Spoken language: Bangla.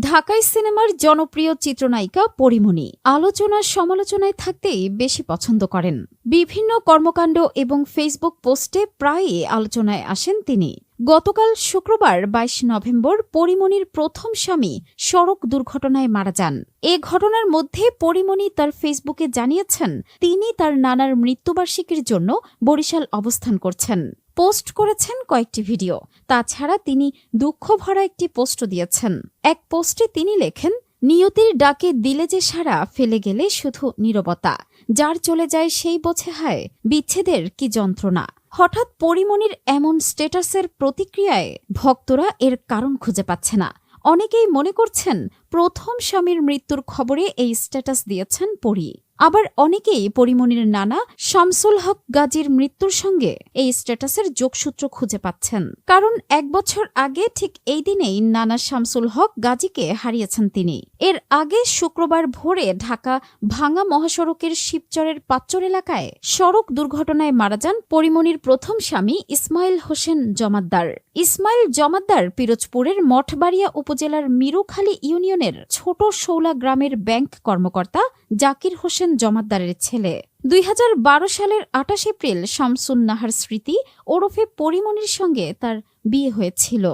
ঢাকাই সিনেমার জনপ্রিয় চিত্রনায়িকা পরিমণি আলোচনা সমালোচনায় থাকতেই বেশি পছন্দ করেন। বিভিন্ন কর্মকাণ্ড এবং ফেসবুক পোস্টে প্রায়ই আলোচনায় আসেন তিনি। গতকাল শুক্রবার বাইশ নভেম্বর পরিমণির প্রথম স্বামী সড়ক দুর্ঘটনায় মারা যান। এ ঘটনার মধ্যে পরিমণি তার ফেসবুকে জানিয়েছেন, তিনি তার নানার মৃত্যুবার্ষিকীর জন্য বরিশাল অবস্থান করছেন। পোস্ট করেছেন কয়েকটি ভিডিও। তাছাড়া তিনি দুঃখ ভরা একটি পোস্ট দিয়েছেন। এক পোস্টে তিনি লেখেন, নিয়তির ডাকে দিলে যে সারা ফেলে গেলে শুধু নীরবতা। যার চলে যায় সেই বোঝে হায়, বিচ্ছেদের কি যন্ত্রণা। হঠাৎ পরিমণির এমন স্ট্যাটাসের প্রতিক্রিয়ায় ভক্তরা এর কারণ খুঁজে পাচ্ছে না। অনেকেই মনে করছেন, প্রথম স্বামীর মৃত্যুর খবরে এই স্ট্যাটাস দিয়েছেন পরি। আবার অনেকেই পরিমণির নানা শামসুল হক গাজীর মৃত্যুর সঙ্গে এই স্ট্যাটাসের যোগসূত্র খুঁজে পাচ্ছেন। কারণ এক বছর আগে ঠিক এই দিনেই নানা শামসুল হক গাজীকে হারিয়েছেন তিনি। এর আগে শুক্রবার ভোরে ঢাকা ভাঙা মহাসড়কের শিবচরের পাচ্চর এলাকায় সড়ক দুর্ঘটনায় মারা যান পরিমণির প্রথম স্বামী ইসমাইল হোসেন জমাদ্দার। ইসমাইল জমাদ্দার পিরোজপুরের মঠবাড়িয়া উপজেলার মিরুখালী ইউনিয়নের ছোট শৌলা গ্রামের ব্যাংক কর্মকর্তা জাকির হোসেন জমাদ্দারের ছেলে। দুই হাজার বারো সালের আটাশ এপ্রিল শামসুন নাহার স্মৃতি ওরফে পরিমণির সঙ্গে তার বিয়ে হয়েছিল।